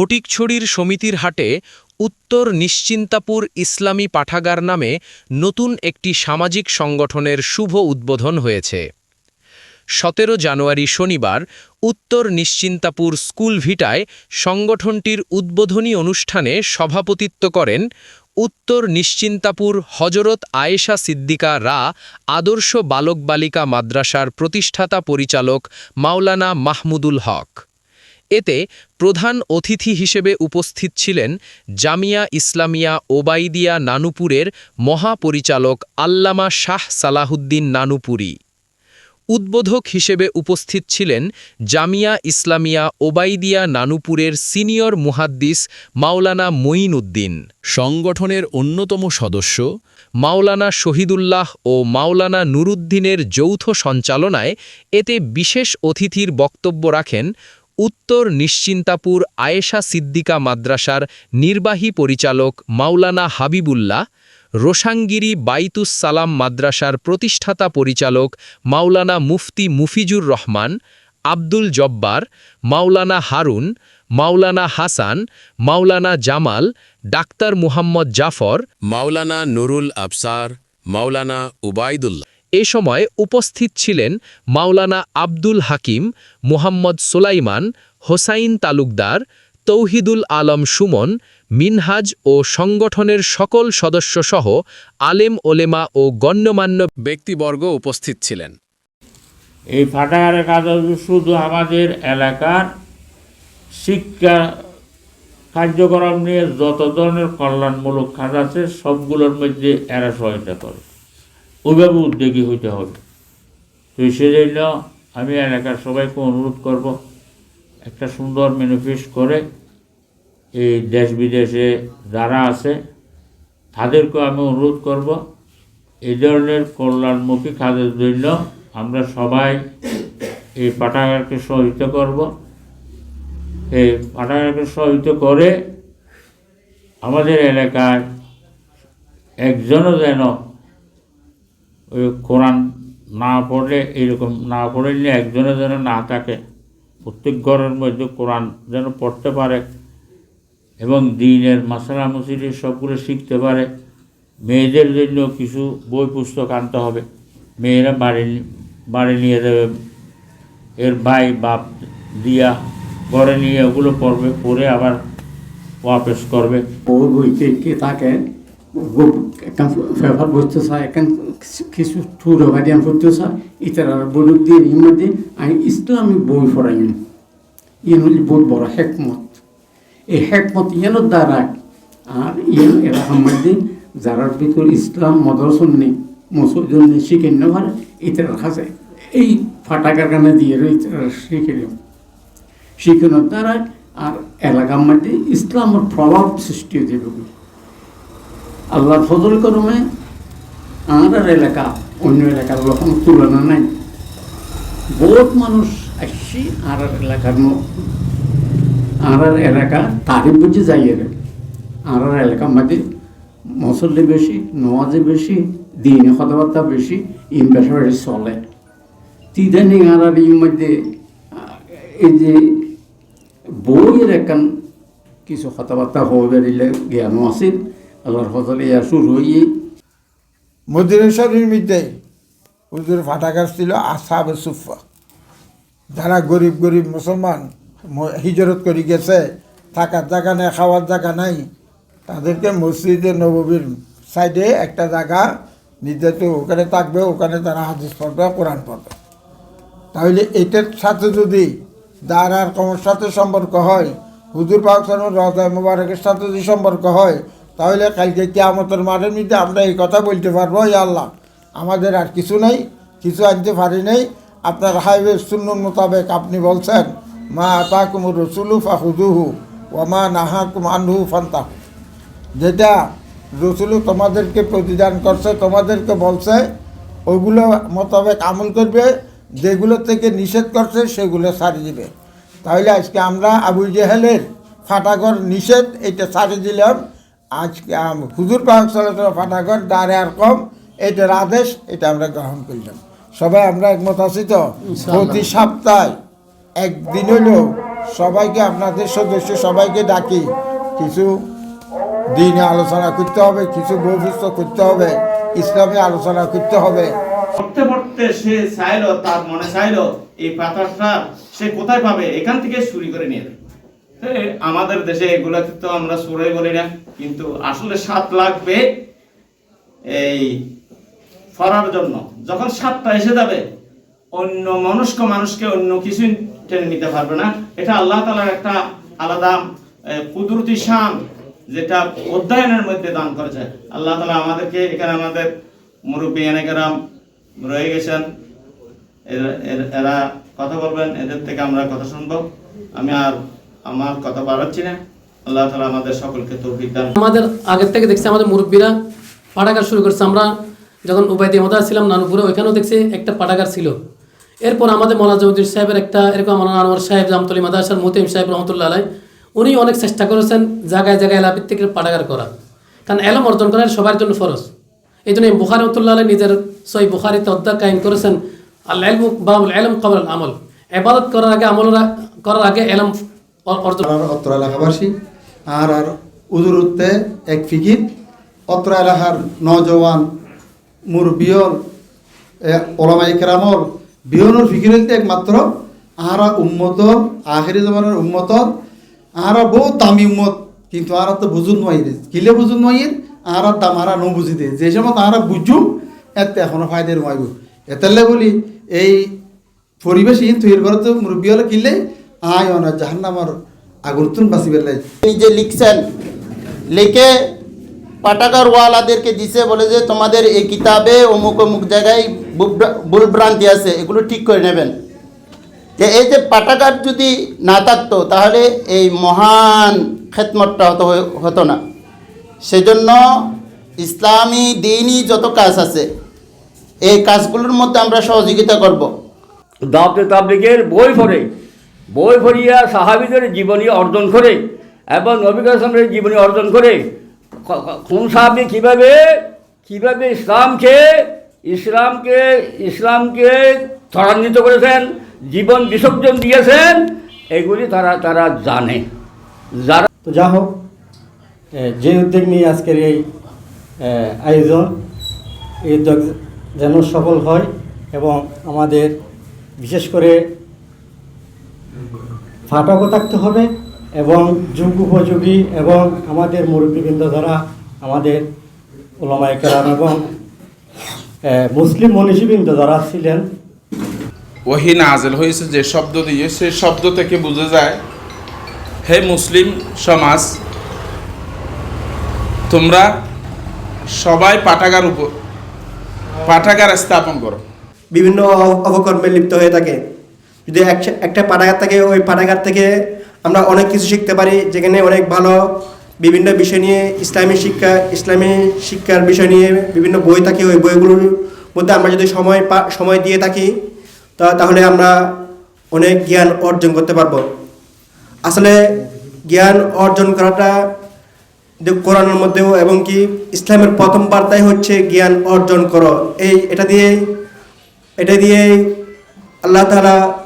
ফটিকছড়ির সমিতির হাটে উত্তর নিশ্চিন্তাপুর ইসলামী পাঠাগার নামে নতুন একটি সামাজিক সংগঠনের শুভ উদ্বোধন হয়েছে। সতেরো জানুয়ারি শনিবার উত্তর নিশ্চিন্তাপুর স্কুল ভিটায় সংগঠনটির উদ্বোধনী অনুষ্ঠানে সভাপতিত্ব করেন উত্তর নিশ্চিন্তাপুর হজরত আয়েশা সিদ্দিকা রা, আদর্শ বালক বালিকা মাদ্রাসার প্রতিষ্ঠাতা পরিচালক মাওলানা মাহমুদুল হক। এতে প্রধান অতিথি হিসেবে উপস্থিত ছিলেন জামিয়া ইসলামিয়া ওবাইদিয়া নানুপুরের মহাপরিচালক আল্লামা শাহ সালাহুদ্দিন নানুপুরি। উদ্বোধক হিসেবে উপস্থিত ছিলেন জামিয়া ইসলামিয়া ওবাইদিয়া নানুপুরের সিনিয়র মুহাদ্দিস মাওলানা মঈন উদ্দিন। সংগঠনের অন্যতম সদস্য মাওলানা শহীদুল্লাহ ও মাওলানা নুরুদ্দিনের যৌথ সঞ্চালনায় এতে বিশেষ অতিথির বক্তব্য রাখেন উত্তর নিশ্চিন্তাপুর আয়েশা সিদ্দিকা মাদ্রাসার নির্বাহী পরিচালক মাওলানা হাবিবুল্লাহ, রোশাঙ্গিরি বাইতুস সালাম মাদ্রাসার প্রতিষ্ঠাতা পরিচালক মাওলানা মুফতি মুফিজুর রহমান, আব্দুল জব্বার, মাওলানা হারুন, মাওলানা হাসান, মাওলানা জামাল, ডাক্তার মুহাম্মদ জাফর, মাওলানা নুরুল আবসার, মাওলানা উবাইদুল্লাহ এ সময় উপস্থিত ছিলেন মাওলানা আব্দুল হাকিম, মুহাম্মদ সোলাইমান, হোসাইন তালুকদার, তৌহিদুল আলম সুমন, মিনহাজ ও সংগঠনের সকল সদস্যসহ আলেম ওলেমা ও গণ্যমান্য ব্যক্তিবর্গ উপস্থিত ছিলেন। এই ফাটাগারের কাজ শুধু আমাদের এলাকার শিক্ষা কার্যক্রম নিয়ে যত ধরনের কল্যাণমূলক কাজ আছে, সবগুলোর মধ্যে এরা সহায়তা করে। ওইভাবে উদ্যোগী হইতে হবে। তো সেজন্য আমি এলাকার সবাইকে অনুরোধ করব, একটা সুন্দর ম্যানিফেস্ট করে এই দেশ বিদেশে যারা আছে, তাদেরকে আমি অনুরোধ করব, এই ধরনের কল্যাণমুখী কাজের জন্য আমরা সবাই এই পাঠাগারকে সহায়তা করব। এই পাঠাগারকে সহায়তা করে আমাদের এলাকায় একজনও যেন কোরআন না পড়লে এইরকম না পড়লে একজনও যেন না থাকে, প্রত্যেক ঘরের মধ্যে কোরআন যেন পড়তে পারে এবং দিনের মাসালা মসজিদে সবগুলো শিখতে পারে। মেয়েদের জন্য কিছু বই পুস্তক আনতে হবে। মেয়েরা বাড়ি বাড়ি নিয়ে যাবে, এর ভাই, বাপ দিয়া ঘরে নিয়ে ওগুলো পড়বে, পড়ে আবার ওয়াপেস করবে। বই বইতে কে থাকে একখান ফেভার বসতে চায় একখান কিছু গাড়িয়ান করতে চায় ইতারা বলুক দিয়ে মধ্যে আমি বই পড়াইম ইয়েন হলি বহুত বড় হেকমত এই হেকমত ইয়েনের দ্বারা আর ইয়েন এরা মধ্যে যারার ভিতর ইসলাম মদরসন নেই মসজিদ নেই শিখে না পারে ইতারা কাছে এই ফাটাকার কানে দিয়ে ইতারা শিখে নিও শিখানোর দ্বারা আর এলাকার মধ্যে ইসলামের প্রভাব সৃষ্টি হয়ে যাবে আল্লাহর ফজল করমে, আমাদের এলাকা, অন্য এলাকার লোক তুলনা নাই। বহুত মানুষ আসছি আর এলাকার আর এলাকা তারিফ বুঝে যাই এর। আর এলাকার মধ্যে মসল্লি বেশি, নওয়াজে বেশি, দিনে কথাবার্তা বেশি, ইন বেসরকারি চলে। তিদানি আর এর মধ্যে এই যে বইয়ের একখান কিছু কথাবার্তা হয়ে বেরিলে জ্ঞানও আছিল আল্লাহর ফজলে ইয়া হইয়ে মদিনা শরীর মধ্যে হুজুর ফাটাকার ছিল আসাবে সুফা যারা গরিব গরিব মুসলমান হিজরত করে গেছে, থাকার জায়গা নেই, খাওয়ার জায়গা নাই, তাদেরকে মসজিদে নববীর সাইডে একটা জায়গা নির্ধারিত, ওখানে থাকবে, ওখানে তারা হাদিস পড়বে, কোরআন পড়বে। তাহলে এটার সাথে যদি দাঁড়ার কমর সাথে সম্পর্ক হয়, হুজুর পাকসানোর রাজা মুবারকের সাথে যদি সম্পর্ক হয় তাহলে কালকে কেয়ামতের মাঠের মধ্যে আমরা এই কথা বলতে পারব আল্লাহ। আমাদের আর কিছু নেই, কিছু আনতে পারি নেই। আপনার হাইওয়ে শূন্য মোতাবেক আপনি বলছেন, মা তাকুমুর রসুলু ফাহুদুহু ও মা নাহাকুম আনহু ফান্তা যেটা রসুলু তোমাদেরকে প্রতিদান করছে, তোমাদেরকে বলছে ওইগুলো মোতাবেক আমল করবে, যেগুলো থেকে নিষেধ করছে, সেগুলো ছাড়িয়ে দিবে। তাহলে আজকে আমরা আবু জেহেলের ফাটাঘর নিষেধ, এটা ছাড়িয়ে দিলাম। আজকে হুজুর পাক সাল্লাহ ফাটাঘর দাঁড়ে আর কম এটার আদেশ এটা আমরা গ্রহণ করলাম। সবাই আমরা একমত আছি তো? প্রতি সপ্তাহে একদিন হলেও সবাইকে আপনাদের সদস্য সবাইকে ডাকি। কিছু দিনে আলোচনা করতে হবে কিছু বৈশিষ্ট্য করতে হবে ইসলামে আলোচনা করতে হবে। পড়তে পড়তে সে চাইলো তার মনে চাইলো এই পাথরটা সে কোথায় পাবে? এখান থেকে চুরি করে নিয়ে আমাদের দেশে এগুলাকে তো আমরা চুরে বলি না, কিন্তু আসলে সাত লাগবে এই ফরার জন্য। যখন সাতটা এসে যাবে, অন্য মনস্ক মানুষকে অন্য কিছু টেনে নিতে পারবে না। এটা আল্লাহ তালার একটা আলাদা কুদরতি শান, যেটা অধ্যয়নের মধ্যে দান করেছে। আল্লাহ তালা আমাদেরকে, এখানে আমাদের মুরব্বী এনেকেরাম রয়ে গেছেন। এরা কথা বলবেন, এদের থেকে আমরা কথা শুনব। আমি আর আমার কথা বাড়াচ্ছি না। আল্লাহ তালা আমাদের সকলকে তৌফিক দান আমাদের আগের থেকে দেখছি আমাদের মুরব্বীরা পাঠাগার শুরু করছে। আমরা যখন উবাইদি মদার ছিলাম, নানুপুরে ওইখানেও দেখছি একটা পাঠাগার ছিল। এরপর আমাদের মৌলাজউদ্দিন সাহেবের একটা, এরকম আমার আনোয়ার সাহেব, জামতলি মাদাসার মতিম সাহেব রহমতুল্লাহ আলাই, উনি অনেক চেষ্টা করেছেন জায়গায় জায়গায় এলাপির থেকে পাঠাগার করা। কারণ এলম অর্জন করা সবার জন্য ফরজ। এই জন্য বুখারি রহমতুল্লাহ আলাই নিজের সই বুখারিতে অধ্যায় কায়েম করেছেন আল্লাহ বাবুল এলম কবল আমল। এবাদত করার আগে আমল করার আগে এলম অত্র এলাকাবাসী আর আর উদুরুত্তে এক ফিকির, অত্র এলাকার নজওয়ান মুরবিয়ল ওলামাই কেরামল বিহনুর ফিকির একমাত্র আহারা উম্মত আখেরি জমানের উম্মত আহারা বহু দামি উম্মত, কিন্তু আহারা তো বুঝুন নয় কিলে বুঝুন নয় আহারার দাম আহারা ন বুঝি দে যে সময় আহারা বুঝুম এতে এখনও ফায়দের নয় এতেলে বলি, এই পরিবেশ ইন তৈরি করে তো মুরব্বী হলে কিনলে আয় অনা জাহান্নামার আগুন তুন বেলাই নিজে লিখছেন লিখে পাঠাগার ওয়ালাদেরকে দিছে বলে যে তোমাদের এই কিতাবে অমুক অমুক জায়গায় ভুল- ভুলভ্রান্তি আছে এগুলো ঠিক করে নেবেন। যে এই যে পাঠাগার যদি না থাকতো তাহলে এই মহান খেতমতটা হতো হতো না। সেজন্য ইসলামী দিনই যত কাজ আছে এই কাজগুলোর মধ্যে আমরা সহযোগিতা করব। দাবতে তাবলিগের বই পড়ে বই ভরিয়া সাহাবিদের জীবনী অর্জন করে এবং নবী কাসমের জীবনী অর্জন করে খুন সাহাবি কীভাবে কীভাবে ইসলামকে ইসলামকে ইসলামকে ত্বরান্বিত করেছেন, জীবন বিসর্জন দিয়েছেন, এগুলি তারা তারা জানে। যারা তো যা হোক যে উদ্যোগ নিয়ে আজকের এই আয়োজন, এই উদ্যোগ যেন সফল হয় এবং আমাদের, বিশেষ করে ফাটকও থাকতে হবে এবং যুগ উপযোগী এবং আমাদের মুরব্বীবৃন্দ দ্বারা আমাদের ওলামাই কেরাম এবং মুসলিম মনীষীবৃন্দ যারা ছিলেন ওহি নাজেল হয়েছে যে শব্দ দিয়ে সে শব্দ থেকে বোঝা যায় হে মুসলিম সমাজ তোমরা সবাই পাঠাগার উপর পাঠাগার স্থাপন করো। বিভিন্ন অবকর্মে লিপ্ত হয়ে থাকে। যদি এক- একটা পাঠাগার থাকে, ওই পাঠাগার থেকে আমরা অনেক কিছু শিখতে পারি, যেখানে অনেক ভালো বিভিন্ন বিষয় নিয়ে, ইসলামী শিক্ষা, ইসলামী শিক্ষার বিষয় নিয়ে বিভিন্ন বই থাকে, ওই বইগুলোর মধ্যে আমরা যদি সময় সময় দিয়ে থাকি, তা, তাহলে আমরা অনেক জ্ঞান অর্জন করতে পারব। আসলে জ্ঞান অর্জন করাটা কোরআনের মধ্যেও এবং কি ইসলামের প্রথম বার্তাই হচ্ছে জ্ঞান অর্জন করো। এই, এটা দিয়ে এটা দিয়ে আল্লাহ তাআলা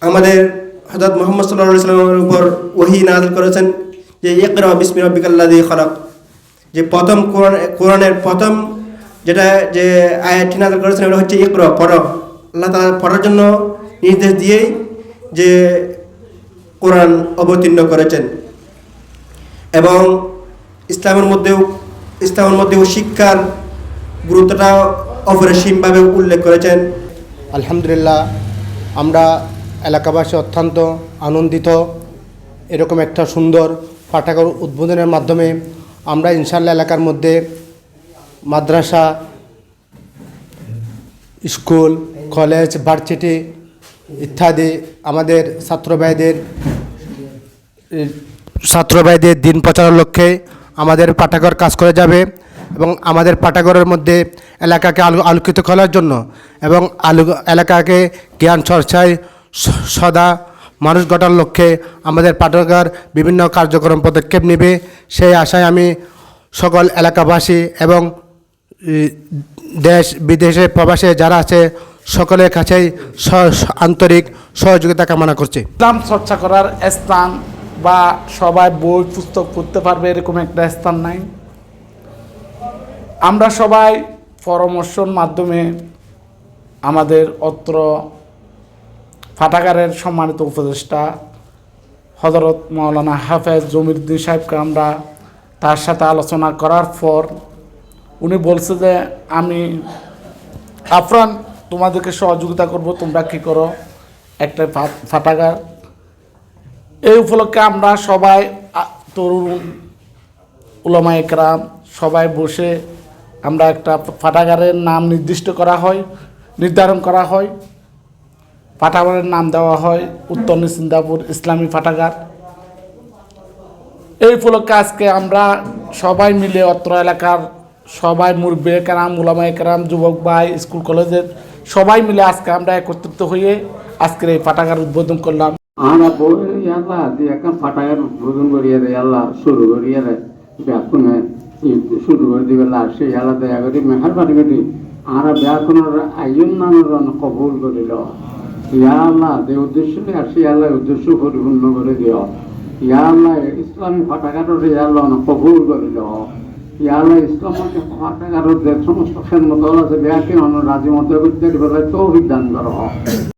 আমাদের হজরত মোহাম্মদ সাল্লাহ সাল্লামের উপর ওহি নাজল করেছেন যে, ইকরা বিসমি দিয়ে খলাক। যে, প্রথম কোরআন, কোরআনের প্রথম যেটা, যে আয়াতটি নাজল করেছেন ওটা হচ্ছে ইকরা, পড়ো। আল্লাহ তাআলা পড়ার জন্য নির্দেশ দিয়েই যে কোরআন অবতীর্ণ করেছেন। এবং ইসলামের মধ্যেও ইসলামের মধ্যেও শিক্ষার গুরুত্বটা অপরিসীমভাবে উল্লেখ করেছেন। আলহামদুলিল্লাহ, আমরা এলাকাবাসী অত্যন্ত আনন্দিত। এরকম একটা সুন্দর পাঠাগার উদ্বোধনের মাধ্যমে আমরা ইনশাল্লাহ এলাকার মধ্যে মাদ্রাসা, স্কুল, কলেজ, ভার্সিটি ইত্যাদি আমাদের ছাত্র ভাইদের ছাত্র ভাইদের দিন প্রচারের লক্ষ্যে আমাদের পাঠাগার কাজ করে যাবে এবং আমাদের পাঠাগারের মধ্যে এলাকাকে আলো, আলোকিত করার জন্য এবং আলো, এলাকাকে জ্ঞান চর্চায় সদা মানুষ গড়ার লক্ষ্যে আমাদের পাঠাগার বিভিন্ন কার্যক্রম পদক্ষেপ নেবে। সেই আশায় আমি সকল এলাকাবাসী এবং দেশ, বিদেশে প্রবাসে যারা আছে, সকলের কাছেই আন্তরিক সহযোগিতা কামনা করছি। ইসলাম চর্চা করার স্থান বা সবাই বই, পুস্তক করতে পারবে এরকম একটা স্থান নাই। আমরা সবাই পরামর্শর মাধ্যমে আমাদের অত্র ফাটাগারের সম্মানিত উপদেষ্টা হজরত মাওলানা হাফেজ জমিরুদ্দিন সাহেবকে আমরা তার সাথে আলোচনা করার পর উনি বলছে যে, আমি আফরান তোমাদেরকে সহযোগিতা করব, তোমরা কী করো? একটা ফাটাগার এই উপলক্ষে আমরা সবাই তরুণ উলামা একরাম সবাই বসে আমরা একটা ফাটাগারের নাম নির্দিষ্ট করা হয়, নির্ধারণ করা হয়। ফাটাগারের নাম দেওয়া হয় উত্তর সিন্দাপুর ইসলামী ফাটাগার। এই উপলক্ষে আজকে আমরা সবাই মিলে অত্র এলাকার সবাই মুরব্বী একরাম, উলামা একরাম, যুবক ভাই, স্কুল কলেজের সবাই মিলে আজকে আমরা একত্রিত হয়ে আজকের এই ফাটাগার উদ্বোধন করলাম। আমরা বই আল্লাহ একটা ফাটাগার উদ্বোধন দেয় আল্লাহ, শুরু দেয় সেই আল্লাহ দয়া করি আমরা কবুল ইয়া আল্লাহ, যে উদ্দেশ্য নিয়ে আসি আল্লাহ উদ্দেশ্য পরিপূর্ণ করে দিও। ইয়া আল্লাহ ইসলামী ফাটাগারের ইয়া আল্লাহ কবুল করিল ইয়া আল্লাহ ফাটাগারের যে সমস্ত খেদমত আছে বেয়াকে অন্য রাজি মতো করতে পারে তো বিধান করো।